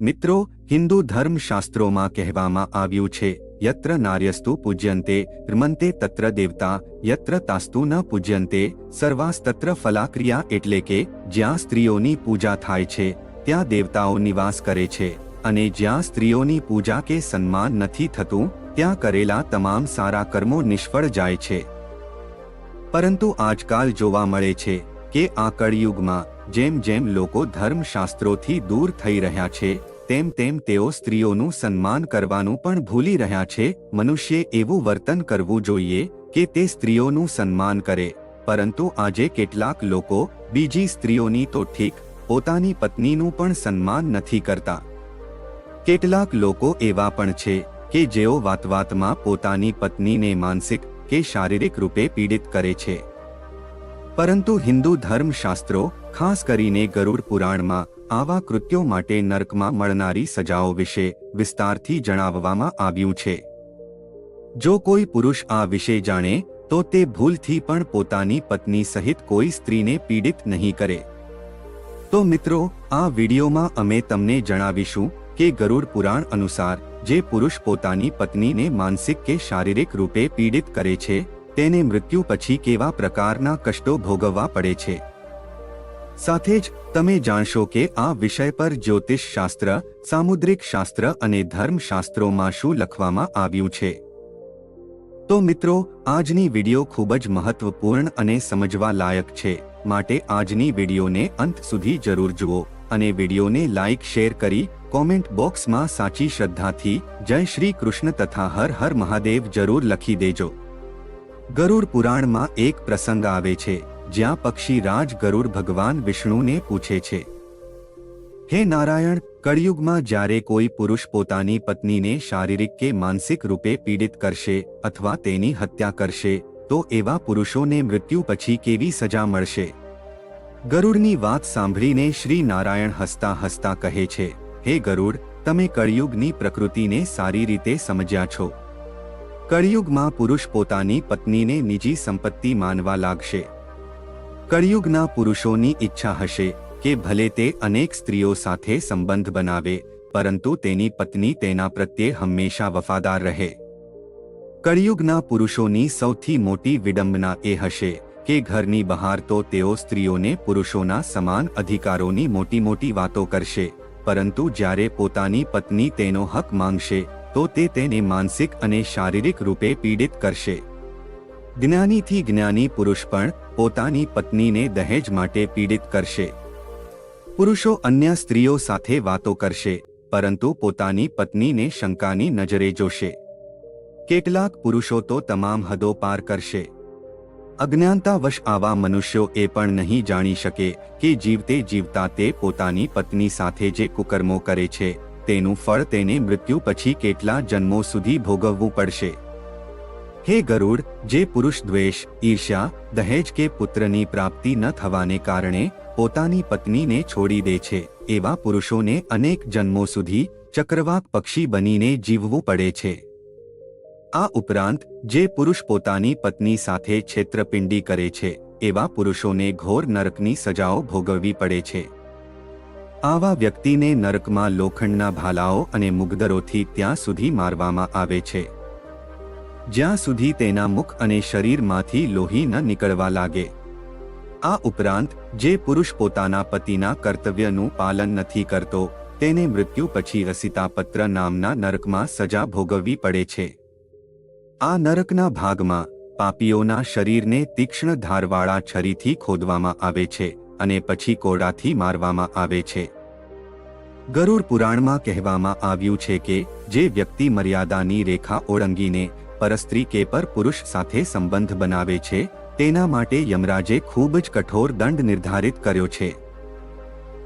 મિત્રો, હિન્દુ ધર્મશાસ્ત્રોમાં કહેવામાં આવ્યું છે, યત્ર નાર્યસ્તુ પૂજ્યંતે, રમંતે તત્ર દેવતા, યત્ર તાસ્તુ ન પૂજ્યંતે, સર્વાસ્તત્ર ફલાક્રિયા એટલે કે, જ્યાં સ્ત્રીઓની પૂજા થાય છે, ત્યાં દેવતાઓ નિવાસ કરે છે, અને જ્યાં સ્ત્રીઓની પૂજા કે સન્માન નથી થતું, ત્યાં કરેલા તમામ સારા કર્મો નિષ્ફળ જાય છે. પરંતુ આજકાલ જોવા મળે છે કે આ કળિયુગમાં, જેમ જેમ લોકો ધર્મશાસ્ત્રોથી દૂર થઈ રહ્યા છે તેમ તેમ તેઓ સ્ત્રીઓનું સન્માન કરવાનું પણ ભૂલી રહ્યા છે. મનુષ્યે એવું વર્તન કરવું જોઈએ કે તે સ્ત્રીઓનું સન્માન કરે. પરંતુ આજે કેટલાક લોકો બીજી સ્ત્રીઓની તો ઠીક, પોતાની પત્નીનું પણ સન્માન નથી કરતા. કેટલાક લોકો એવા પણ છે કે જેઓ વાતવાતમાં પોતાની પત્નીને માનસિક કે શારીરિક રૂપે પીડિત કરે છે. પરંતુ હિન્દુ ધર્મશાસ્ત્રો ખાસ કરીને ગરુડ પુરાણમાં આવા કૃત્યો માટે નર્કમાં મળનારી સજાઓ વિશે વિસ્તારથી જણાવવામાં આવ્યું છે. જો કોઈ પુરુષ આ વિશે જાણે, તો તે ભૂલથી પણ પોતાની પત્ની સહિત કોઈ સ્ત્રીને પીડિત નહીં કરે. તો મિત્રો, આ વિડીયોમાં અમે તમને જણાવીશું કે ગરુડ પુરાણ અનુસાર જે પુરુષ પોતાની પત્નીને માનસિક કે શારીરિક રૂપે પીડિત કરે છે, તેને મૃત્યુ પછી કેવા પ્રકારના કષ્ટો ભોગવવા પડે છે. સાથે જ તમે જાણશો કે આ વિષય પર જ્યોતિષ શાસ્ત્ર, સામુદ્રિક શાસ્ત્ર અને ધર્મશાસ્ત્રોમાં શું લખવામાં આવ્યું છે. તો મિત્રો, આજની વીડિયો ખૂબ જ મહત્વપૂર્ણ અને સમજવા લાયક છે. માટે આજની વિડિયોને અંત સુધી જરૂર જુઓ અને વિડિયોને લાઇક શેર કરી કોમેન્ટ બોક્સમાં સાચી શ્રદ્ધાથી જય શ્રી કૃષ્ણ તથા હર હર મહાદેવ જરૂર લખી દેજો. ગરુડ પુરાણમાં એક પ્રસંગ આવે છે. જ્યાં પક્ષી રાજ ગરુડ ભગવાન વિષ્ણુને પૂછે છે. હે નારાયણ, કળિયુગમાં જ્યારે કોઈ પુરુષ પોતાની પત્નીને શારીરિક કે માનસિક રૂપે પીડિત કરશે અથવા તેની હત્યા કરશે, તો એવા પુરુષોને મૃત્યુ પછી કેવી સજા મળશે? ગરુડની વાત સાંભળીને શ્રી નારાયણ હસતા હસતા કહે છે, હે ગરુડ, તમે કળિયુગની પ્રકૃતિને સારી રીતે સમજ્યા છો. કળિયુગમાં પુરુષ પોતાની પત્નીને નિજી સંપત્તિ માનવા લાગશે. કળિયુગના પુરુષોની ઈચ્છા હશે કે ભલે તે અનેક સ્ત્રીઓ સાથે સંબંધ બનાવે, પરંતુ તેની પત્ની તેના પ્રત્યે હંમેશા વફાદાર રહે. કળિયુગના પુરુષોની સૌથી મોટી વિડંબના એ હશે કે ઘરની બહાર તો તેઓ સ્ત્રીઓને પુરુષોના સમાન અધિકારોની મોટી મોટી વાતો કરશે, પરંતુ જ્યારે પોતાની પત્ની તેનો હક માંગશે, તો તે તેને માનસિક અને શારીરિક રૂપે પીડિત કરશે. જ્ઞાનીથી જ્ઞાની પુરુષ પણ પોતાની પત્નીને દહેજ માટે પીડિત કરશે. પુરુષો અન્ય સ્ત્રીઓ સાથે વાતો કરશે, પરંતુ પોતાની પત્નીને શંકાની નજરે જોશે. કેટલાક પુરુષો તો તમામ હદો પાર કરશે. અજ્ઞાનતાવશ આવા મનુષ્યો એ પણ નહીં જાણી શકે કે જીવતે જીવતા તે પોતાની પત્ની સાથે જે કુકર્મો કરે છે, તેનું ફળ તેને મૃત્યુ પછી કેટલા જન્મો સુધી ભોગવવું પડશે. હે ગરુડ, જે પુરુષ દ્વેષ, ઈર્ષ્યા, દહેજ કે પુત્રની પ્રાપ્તિ ન થવાને કારણે પોતાની પત્નીને છોડી દે છે, એવા પુરુષોને અનેક જન્મો સુધી ચક્રવાક પક્ષી બનીને જીવવું પડે છે. આ ઉપરાંત, જે પુરુષ પોતાની પત્ની સાથે છેત્રપિંડી કરે છે, એવા પુરુષોને ઘોર નરકની સજાઓ ભોગવવી પડે છે. આવા વ્યક્તિને નરકમાં લોખંડના ભાલાઓ અને મુગદરોથી ત્યાં સુધી મારવામાં આવે છે. જ્યાં સુધી તેના મુખ અને શરીરમાંથી લોહી ન નીકળવા લાગે. આ ઉપરાંત, જે પુરુષ પોતાના પતિના કર્તવ્યનું પાલન નથી કરતો, તેને મૃત્યુ પછી રસિતાપત્ર નામના નરકમાં સજા ભોગવવી પડે છે. આ નરકના ભાગમાં, પાપીઓના શરીરને તીક્ષ્ણ ધારવાળા છરીથી ખોદવામાં આવે છે અને પછી કોડાથી મારવામાં આવે છે. ગરુડ પુરાણમાં કહેવામાં આવ્યું છે કે, જે વ્યક્તિ મર્યાદાની રેખા ઓળંગીને પરસ્ત્રી કે પર પુરુષ સાથે સંબંધ બનાવે છે, તેના માટે યમરાજે ખૂબ જ કઠોર દંડ નિર્ધારિત કર્યો છે.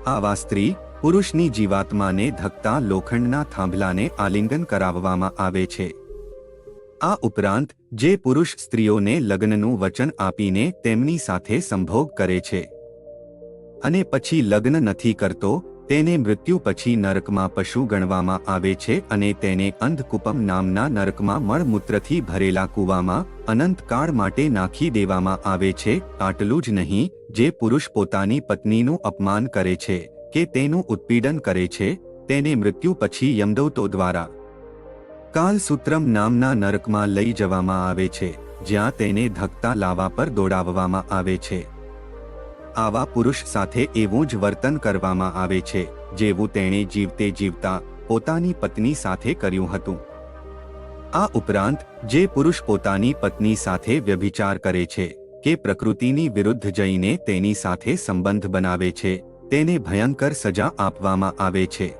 આવા સ્ત્રી પુરુષની જીવાત્માને ધકતા લોખંડના થાંભલાને આલિંગન કરાવવામાં આવે છે. આ ઉપરાંત, જે પુરુષ સ્ત્રીઓને લગ્નનું વચન આપીને તેમની સાથે સંભોગ કરે છે. અને પછી લગ્ન નથી કરતો તેને મૃત્યુ પછી નરકમાં પશુ ગણવામાં આવે છે અને તેને અંધકુપમ નામના નરકમાં મળમૂત્રથી ભરેલા કૂવામાં અનંતકાળ માટે નાખી દેવામાં આવે છે. આટલું જ નહીં, જે પુરુષ પોતાની પત્નીનું અપમાન કરે છે કે તેનું ઉત્પીડન કરે છે, તેને મૃત્યુ પછી યમદૌતો દ્વારા કાલસૂત્રમ નામના નરકમાં લઈ જવામાં આવે છે, જ્યાં તેને ધક્તા લાવા પર દોડાવવામાં આવે છે. આવા પુરુષ સાથે એવું જ વર્તન કરવામાં આવે છે, જેવું તેણે જીવતે જીવતા પોતાની પત્ની સાથે કર્યું હતું. આ ઉપરાંત, જે પુરુષ પોતાની પત્ની સાથે વ્યભિચાર કરે છે, કે પ્રકૃતિની વિરુદ્ધ જઈને તેની સાથે સંબંધ બનાવે છે, તેને ભયંકર સજા આપવામાં આવે છે.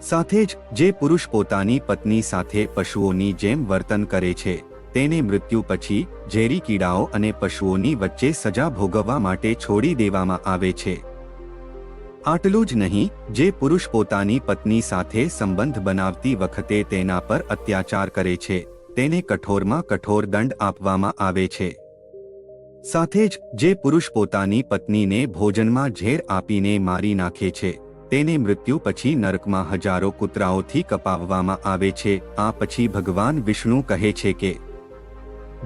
સાથે જ, જે પુરુષ પોતાની પત્ની સાથે પશુઓની જેમ વર્તન કરે છે તેને મૃત્યુ પછી ઝેરી કીડાઓ અને પશુઓની વચ્ચે સજા ભોગવવા માટે છોડી દેવામાં આવે છે. આટલું જ નહીં, જે પુરુષ પોતાની પત્ની સાથે સંબંધ બનાવતી વખતે તેના પર અત્યાચાર કરે છે, તેને કઠોરમાં કઠોર દંડ આપવામાં આવે છે. સાથે જ, જે પુરુષ પોતાની પત્નીને ભોજનમાં ઝેર આપીને મારી નાખે છે, તેને મૃત્યુ પછી નરકમાં હજારો કૂતરાઓથી કપાવવામાં આવે છે, આ પછી ભગવાન વિષ્ણુ કહે છે કે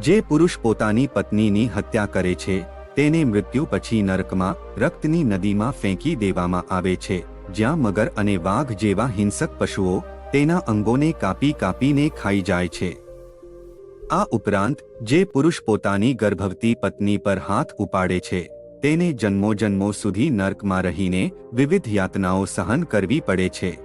જે પુરુષ પોતાની પત્નીની હત્યા કરે છે, તેને મૃત્યુ પછી નરકમાં, રક્તની નદીમાં ફેંકી દેવામાં આવે છે, જ્યાં મગર અને વાઘ જેવા હિંસક પશુઓ, તેના અંગોને કાપી કાપીને ખાઈ જાય છે. આ ઉપરાંત, જે પુરુષ પોતાની ગર્ભવતી પત્ની પર હાથ ઉપાડે છે, તેને જન્મો જન્મો સુધી નર્કમાં રહીને વિવિધ યાતનાઓ સહન કરવી પડે છે.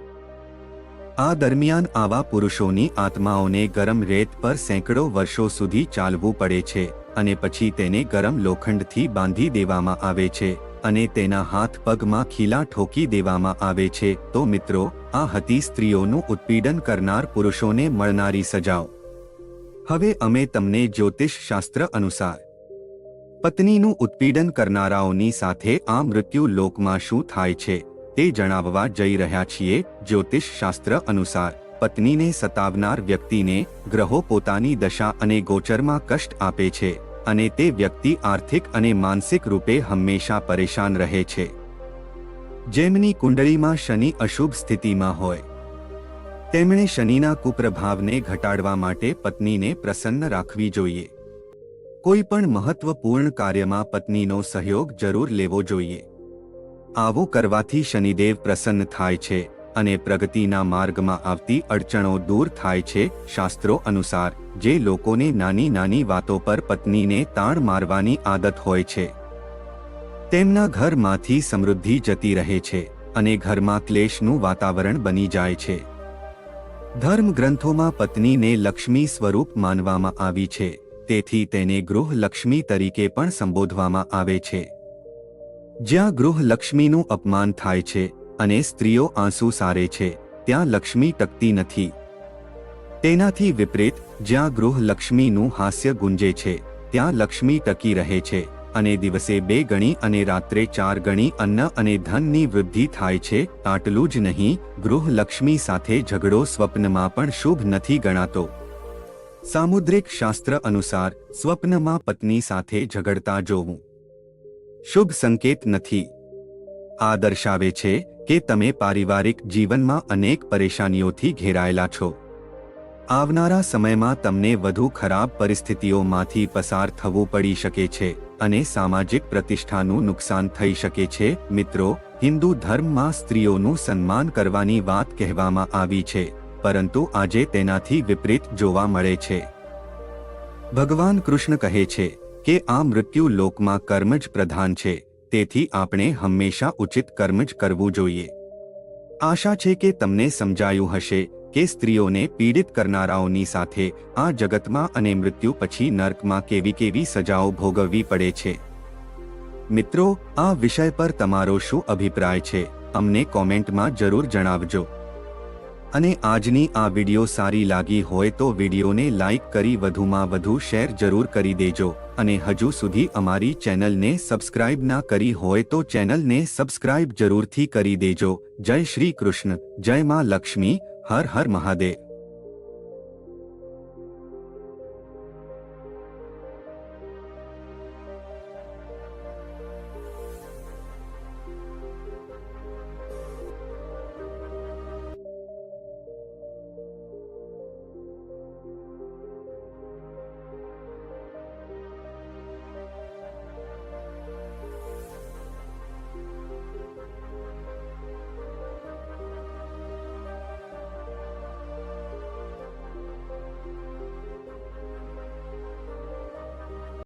આ દરમિયાન આવા પુરુષોની આત્માઓને ગરમ રેત પર સેંકડો વર્ષો સુધી ચાલવું પડે છે અને પછી તેને ગરમ લોખંડથી બાંધી દેવામાં આવે છે અને તેના હાથ પગમાં ખીલા ઠોકી દેવામાં આવે છે. તો મિત્રો, આ હતી સ્ત્રીઓનું ઉત્પીડન કરનાર પુરુષોને મળનારી સજાઓ. હવે અમે તમને જ્યોતિષ શાસ્ત્ર અનુસાર પત્નીનું ઉત્પીડન કરનારાઓની સાથે આ મૃત્યુ લોકમાં શું થાય છે? તે જણાવવા જઈ રહ્યા છીએ જ્યોતિષ શાસ્ત્ર અનુસાર. પત્નીને સતાવનાર વ્યક્તિને ગ્રહો પોતાની દશા અને ગોચરમાં કષ્ટ આપે છે અને તે વ્યક્તિ આર્થિક અને માનસિક રૂપે હંમેશા પરેશાન રહે છે. જેમની કુંડળીમાં શનિ અશુભ સ્થિતિમાં હોય. તેમણે શનિના કુપ્રભાવને ઘટાડવા માટે પત્નીને પ્રસન્ન રાખવી જોઈએ. કોઈ પણ મહત્વપૂર્ણ કાર્યમાં પત્નીનો સહયોગ જરૂર લેવો જોઈએ. આવું કરવાથી શનિદેવ પ્રસન્ન થાય છે અને પ્રગતિના માર્ગમાં આવતી અડચણો દૂર થાય છે. શાસ્ત્રો અનુસાર, જે લોકોને નાની નાની વાતો પર પત્નીને તાણ મારવાની આદત હોય છે, તેમના ઘરમાંથી સમૃદ્ધિ જતી રહે છે અને ઘરમાં ક્લેશનું વાતાવરણ બની જાય છે. ધર્મ ગ્રંથોમાં પત્નીને લક્ષ્મી સ્વરૂપ માનવામાં આવી છે, તેથી તેને ગૃહ લક્ષ્મી તરીકે પણ સંબોધવામાં આવે છે. જ્યાં ગૃહ લક્ષ્મીનું અપમાન થાય છે અને સ્ત્રીઓ આંસુ સારે છે, ત્યાં લક્ષ્મી ટકતી નથી. તેનાથી વિપરીત, જ્યાં ગૃહ લક્ષ્મીનું હાસ્ય ગુંજે છે, ત્યાં લક્ષ્મી ટકી રહે છે અને દિવસે બે ગણી અને રાત્રે ચાર ગણી અન્ન અને ધનની વૃદ્ધિ થાય છે, આટલું જ નહીં ગૃહ લક્ષ્મી સાથે ઝઘડો સ્વપ્નમાં પણ શુભ નથી ગણાતો. સામુદ્રિક શાસ્ત્ર અનુસાર, સ્વપ્નમાં પત્ની સાથે ઝઘડતા જોવું. શુભ સંકેત નથી. આ દર્શાવે છે કે તમે પારિવારિક જીવનમાં અનેક પરેશાનીઓથી ઘેરાયેલા છો. આવનારા સમયમાં તમને વધુ ખરાબ પરિસ્થિતિઓમાંથી પસાર થવું પડી શકે છે અને સામાજિક પ્રતિષ્ઠાનું નુકસાન થઈ શકે છે. મિત્રો, હિન્દુ ધર્મમાં સ્ત્રીઓનું સન્માન કરવાની વાત કહેવામાં આવી છે, પરંતુ આજે તેનાથી વિપરીત જોવા મળે છે. ભગવાન કૃષ્ણ કહે છે કે આ મૃત્યુ લોકમાં કર્મ જ પ્રધાન છે, તેથી આપણે હંમેશા ઉચિત કર્મ જ કરવું જોઈએ. આશા છે કે તમને સમજાયું હશે કે સ્ત્રીઓને પીડિત કરનારાઓની સાથે આ જગતમાં અને મૃત્યુ પછી નર્કમાં કેવી કેવી સજાઓ ભોગવવી પડે છે. મિત્રો, આ વિષય પર તમારો શું અભિપ્રાય છે, અમને કોમેન્ટમાં જરૂર જણાવજો. અને આજની આ વીડિયો સારી લાગી હોય તો વિડીયોને લાઇક કરી વધુમાં વધુ શેર જરૂર કરી દેજો. અને હજુ સુધી અમારી ચેનલને સબસ્ક્રાઇબ ના કરી હોય તો ચેનલને સબસ્ક્રાઇબ જરૂરથી કરી દેજો. જય શ્રી કૃષ્ણ. જય માં લક્ષ્મી. હર હર મહાદેવ.